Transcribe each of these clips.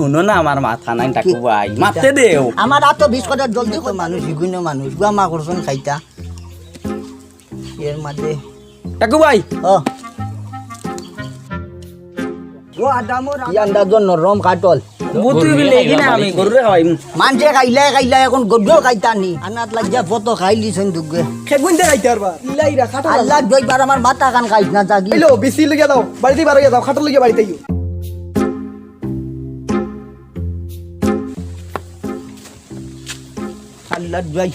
শুনো না আমার মাথা নাই টাকু ভাই। মারতে দেও। আমার আর তো বিশ কটার জলদি কই মানুষ বিভিন্ন মানুষ গুয়ামা করছেন খাইতা। এর মাঝে টাকু ভাই। ও ও আদামর ইয়ান্দার জন্য রম কাটল। বুদ্ধি বিলে কিনা আমি গরুরে মানুষে খাইলে খাইলে এখন গদ্য খাইতা নি। আনাত লাগিয়া ফত খাই লিছেন দুগে। খেগুনতে খাইতে পারবা খাটা আল্লাহ দুইবার আমার মাথা কান খাইছ না জাগি। এলো বেশি লেগে দাও বাড়িতে বার হয়ে যাও খাটার লেগে বাড়িতে আল্লাহ দুই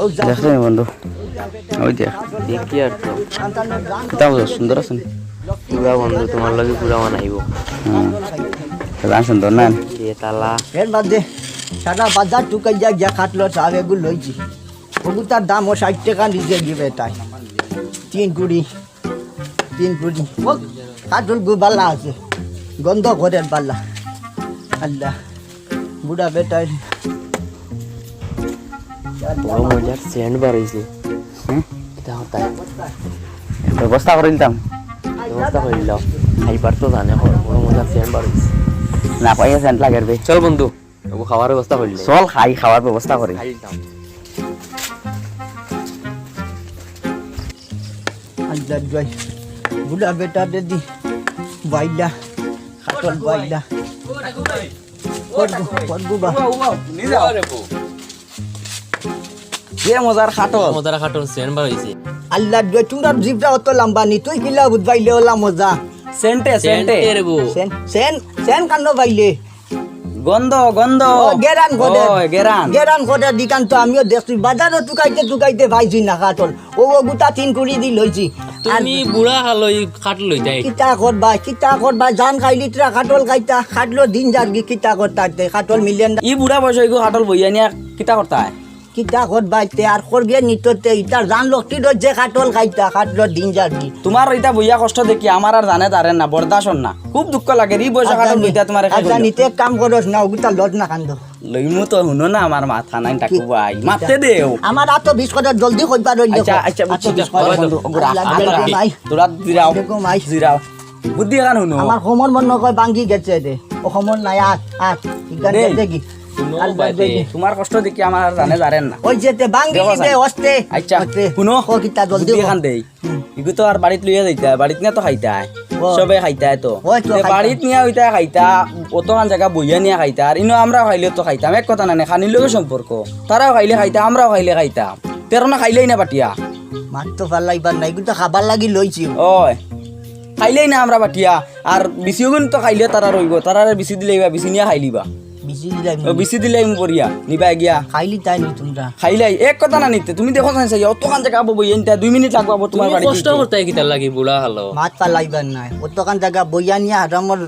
ও যা। দেখে বন্ধু। ওই দেখ দেখি আর তো। বুঝো সুন্দর আছে? পুরা বন্ধু তোমার লগে পুরা মানাইব গান সুন্দর না? এ তালা। এর মধ্যে সারা বাজার টুকাই যা যা খাটলো সব এগুলো লইছি। ওগুতার দাম ও ষাট টাকা নিজে দিবে তাই। তিন কুড়ি তিন কুড়ি। ও কাটল গু বাল্লা আছে। গন্ধ ঘরের বাল্লা আল্লাহ। বুড়া বেটার। বড় মজার সেন্ড বাড়াইছে হুম? এটা হতাই ব্যবস্থা করে দিতাম ব্যবস্থা করে দিলাম খাইবার তো জানে সেন্ট রে চল বন্ধু খাওয়ার ব্যবস্থা করলি চল খাই খাওয়ার ব্যবস্থা করি বুড়া বেটা দিদি খাটল বাইলা করব করব বা কে মজার খাটো মজার বাড়াইছে আল্লাহ তোমরা অত লম্বা নি তুই কিলা বুঝবাইলে ওলা মজা। সেন্টে সেন্টে। সেন সেন সেন বাইলে। গন্ধ গন্ধ। গেরান গদে গেরান। গেরান গদে দিকান তো আমিও দেখছি। বাজারে টুকাইতে টুকাইতে ভাইছি না কাটল ও গুটা তিন কুড়ি দি লইছি আর তুমি বুড়া হালই খাট লই যাই কিতা করবা কিতা করবা? জান খাইলি তোরা কাটল খাইতা। খাটলো দিন যারগি কিতা করতাতে কাটল মিলিয়ন ই বুড়া বয়স হইগো খাটল বইয়া নিয়া কিতা করতা কিতা করবা তে আর করগে নিততে ইতার জান লোকটি যে কাটল খাইতা খাটলো দিন যারগি তোমার এটা বইয়া কষ্ট দেখি আমার আর জানে তারে না বরদাস না খুব দুঃখ লাগে ই বয়স খাটল বইতা তোমার আচ্ছা নিতে কাম করস না ওগুতা লজ না কান্দ লইমু তো শুনো না আমার মাথা নাই টাকু ভাই মারতে দেও আমার আর তো বিশ কথা জলদি কইবা রইল আচ্ছা আচ্ছা বুঝছি বিশ কথা তোরা দেখো। মাই বুদ্ধি এখান শুনো। আমার সমর মন নকয় বাঙ্গি গেছে দে। ও সমর নাই আট আট ইগান। দেখি তোমার কষ্ট দেখি আমার জানে জানেন না। ওই যেতে বাঙ্গি দিবে আচ্ছা শুনো কিতা জলদি দেই। ইগু তো আর বাড়িত লইয়া যাইতা বাড়িত নিয়ে তো খাইতা। সবে খাইতা তো। বাড়িত নিয়ে হইতা খাইতা অতখান জায়গা বইয়া নিয়ে খাইতা। আর ইনো আমরা খাইলে তো খাইতাম এক কথা না খানির লগে সম্পর্ক। তারাও খাইলে খাইতা আমরাও খাইলে খাইতাম তেরো না খাইলেই না বাটিয়া। মাছ তো ফালাইবার নাই কিন্তু খাবার লাগি লইছি ওই। খাইলেই না আমরা বাটিয়া। আর বেশিও গুণ তো খাইলে তারা রইব তারা বেশি দিলে বেশি নিয়ে খাইলিবা বিচি দিলাই ও বেশি পড়িয়া নিবা গিয়া। খাইলি তাই নি তোমরা খাইলাই। এক কথা না নিতে তুমি দেখো না চাই অতখান জায়গা বই এনটা দুই মিনিট লাগবো তোমার বাড়ি কষ্ট করতে কি তার লাগি বুড়া হালো। মাছ পালাইবার নাই। অতখান জায়গা বইয়া নিয়ে আরামর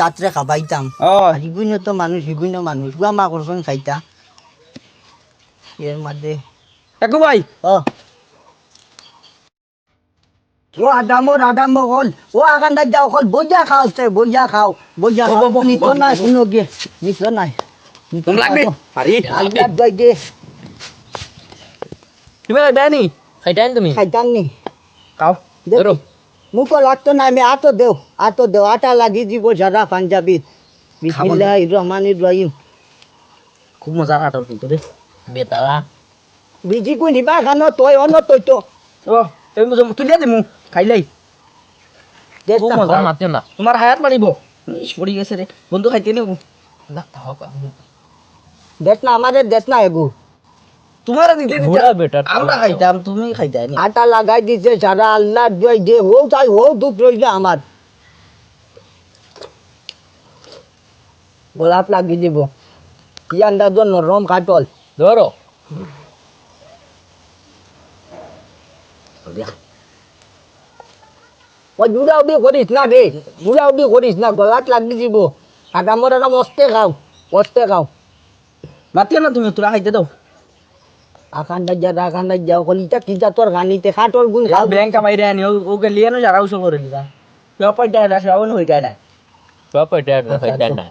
যাত্রে খাবাইতাম ও হিগুইন তো মানুষ হিগুইন মানুষ গুয়া মা করছেন খাইতা এর মধ্যে কাকু ভাই। ও ও আদামর আদাম হল ও আগান্ডা যাও হল বইয়া খাও সে বইয়া খাও বইয়া খাও নিত না শুনো গে নিত তুমি লাগবে দই দে তুমি তুমি নি খাও ধরো মুখ লাগতো না আমি আতো দেও আতো দেও আটা লাগি দিব যারা পাঞ্জাবি বিসমিল্লাহ রহমান রহিম খুব মজা কাটল কিন্তু দে বেতালা বিজি কই নিবা খানো তই অন তই তো ও এই তুলিয়া দিমু খাইলাই। তোমার হায়াত মারিব পড়ি গেছে রে বন্ধু খাইতে নেব দেখ না আমাদের দেখ না এগু তোমার দিতে দিতে বুড়া বেটা আমরা খাইতাম তুমি খাইতাই আটা লাগাই দিছে যারা আল্লাহ জয় দে হো তাই হো দুঃখ রইলে আমার গোলাপ লাগি দিব। ইয়ান্ডা জন্য রম কাটল ধরো ও বুড়া উড়ি করিস না রে বুড়া উড়ি করিস না গলাত লাগি দিব আর আমার একটা মস্তে খাও মস্তে খাও। মাতিও না তুমি তোরা খাইতে দাও। আখান্ডা যা আখান্ডা যাও কলিটা কিটা তোর গানিতে খাটল গুণ খাও। ব্যাংক কামাই রে আনি ওকে লিয়ে না যারা উসল করে দিবা। ব্যাপারটা এটা শ্রাবণ হয়ে যায় না বাবা এটা খাইটাইন না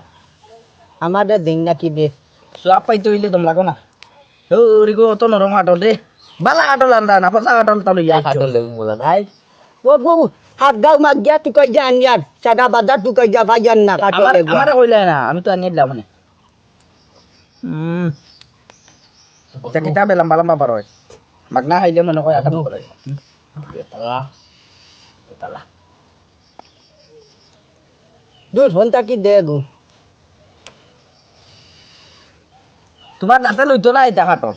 আমাদের দিন নাকি বে সব পাইতে হইলে দম লাগো না। ও রিগো অত নরম হাটল রে বালা হাটল আন্দা না পচা হাটল তালু ইয়া খাটল লেবু মোলা নাই। ও বাবু হাত গাও মাগ গিয়া তুই কই যা আনিয়ার সাদা বাজার তুই কই যা ভাইয়ান না কাটল আমার দেখবা আমারে কইলে না আমি তো আনিয়ে দিলাম মানে হুম এটা কিতাবে লম্বা লম্বা বার হয় মাগনা খাইলে মনে কয় আকাম করে দূর ফোনটা কি দে গো তোমার দাঁতে লইতো না এটা কাটর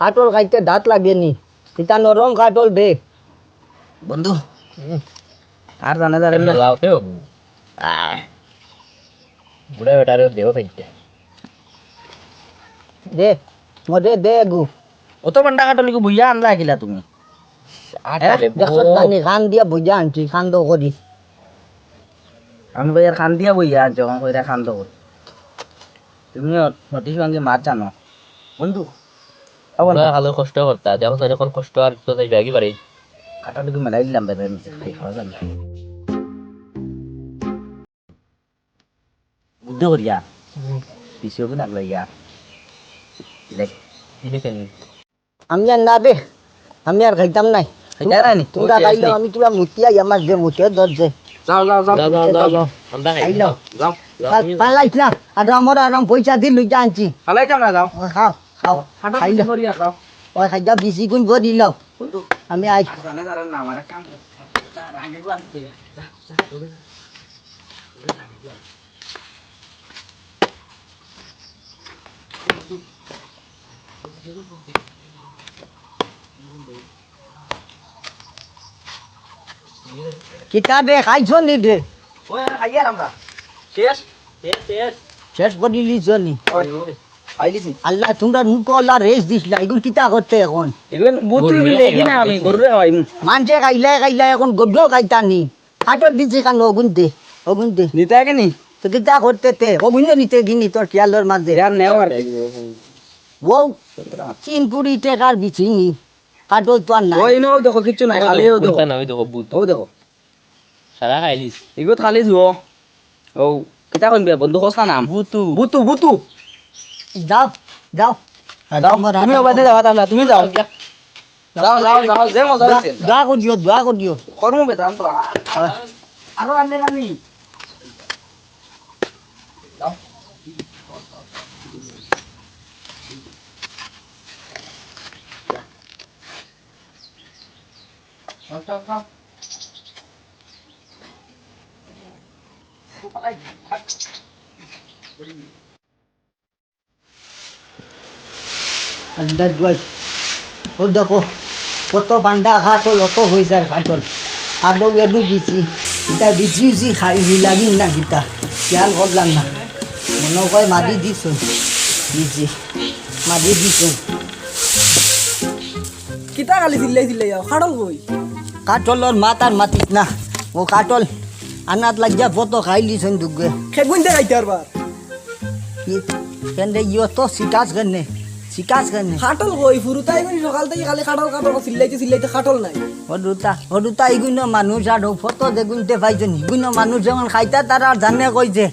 কাটল খাইতে দাঁত লাগেনি এটা নরম কাটল দে বন্ধু। আর জানে জানে না। লাওতেও বুড়া বেটারে দেও থাকতে দে মদে দে গো। অত বান্ডা কাটলি কো বুইয়া আনলা কিলা তুমি? খান দিয়া বুঝা আনছি খান দো করি আমি ভাই আর খান দিয়া বইয়া যখন কইরা খান তো তুমি সঠিক সঙ্গে মাছ জানো। বন্ধু আমরা খালো কষ্ট করতা এখন কষ্ট আর তো যাই ব্যাগই পারি যাবে বুদ্ধ করিয়া পিছিয়ে না লইয়া দেখ দিলেছেন আমি আর আমি খাইতাম নাই তোমরা খাইলো আমি তোমরা মুতিয়াই আমার যে মুতিয়ে ধরছে যাও যাও যাও যাও যাও যাও যাও আমরা খাইলো যাও পালাইছ আর আমার আরাম পয়সা দি লই আনছি খালাই যাও না যাও খাও খাও খাইলো ওই খাইয়া বিসি গুণ ভরি লও আমি আই জানে জানে না আমার কাম আগে গো আনতে কিতা দে খাইছ নি দে শেষ শেষ শেষ আইলিছি আল্লাহ তোমরা মুখ আল্লাহ রেস দিছিলা এগুলো কিতা করতে এখন? মানুষে খাইলে খাইলে গদ্য দিছে কান? নিতে তো কিতা করতে তে? অগুন নিতে গিনি তোর খেয়ালের মাঝে আর নেও ও তিন কুড়ি টাকার বিছিনি কাটল তো আর নাই। ওই নো দেখো কিচ্ছু নাই। খালি ও দেখো না ওই দেখো বুত ও দেখো। সারা খাইলিস এগুলো খালি ধুও ও কিতা কইম বন্ধু কস নাম। বুতু বুতু বুতু যাও যাও যাও তুমি ওবাদে যাওয়া তাহলে তুমি যাও যাও যাও যাও যে মজা আছে দোয়া করিও দোয়া করিও কর্ম বেতাম তো আরও আনলে নামি আন্দাজ দোয়াই ও দেখো কত পান্ডা খাটল অত হয়েছে আর খাটল আদৌ এদু দিছি এটা দিছি খাই লাগিন না গীতা। খেয়াল করলাম না। মনে কয় মারি দিছ। দিছি। মারি দিছ। কিতা খালি চিল্লাই চিল্লাই যাও খাটল কই কাটলর মাতার মাতিস না। ও কাটল আনাত লাগিয়া ফটো খাই লিছন দুগে খেগুনতে খাইতে পারবার কেন ইয় তো শিকাস কেনে? শিকাস কেনে? খাটল কই ফুরুতাই করি সকাল থেকে খালি খাটল খাটল চিল্লাইতে চিল্লাইতে খাটল নাই। হরুতা হরুতা ইগুনো মানুষ আর ফটো দেখুনতে পাইছেন ইগুনো মানুষ যেমন খাইতা তারা আর জানে কইছে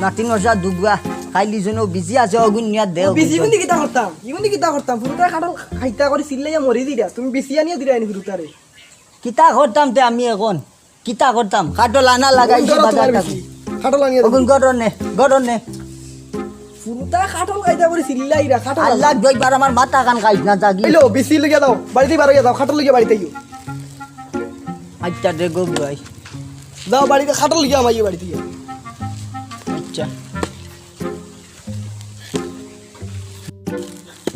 নাতি নসা দুগুয়া খাইলি যেন বিজি আছে অগুন নিয়া দেও বিসি কোনদি কিতা করতাম ইগুনদি কিতা করতাম ফুরুতাই খাটল খাইতা করে চিল্লাইয়া মরি দিরা তুমি বিসি আনিয়া দিরা আনি ফুরুতারে কিতা করতাম তে আমি এখন কিতা করতাম কাটল আনা লাগাইছি বাজার বিসি খাটল আনিয়া গরনে গরনে খাটল খাইতা করে চিল্লাইরা খাটল আল্লাহ দইবার আমার মাথা কান খাইছ না জাগি হইল বিসি লইয়া দাও বাড়িতে বার হইয়া দাও খাটল লইয়া বাড়িতে ইউ আচ্ছা দেখো ভাই। দাও বাড়িতে খাটল লইয়া আমাই বাড়িতে। আচ্ছা।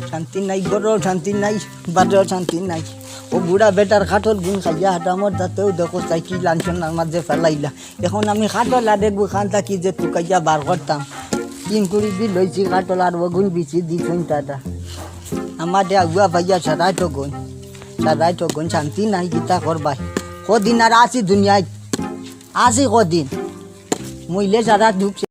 শান্তি নাই গরও শান্তি নাই বাটেও শান্তি নাই। ও বুড়া বেটার খাটল গুণ খাইয়া হাটামর তাতেও দেখো সাইকেল লাঞ্ছনার মাঝে ফেলাইলা। এখন আমি খাটল আর দেখব খান থাকি যে টুকাইয়া বার করতাম। তিন কুড়ি দি লইছি কাটল আর ওগুন বিচি দিছুন টাটা আমার দে আগুয়া ভাইয়া সারাই তো গুন, সারাই তো গুন, শান্তি নাই গীতা করবাই। কদিন আর আসি দুনিয়ায়? আসি কদিন? মহিলে সারা ঢুকছে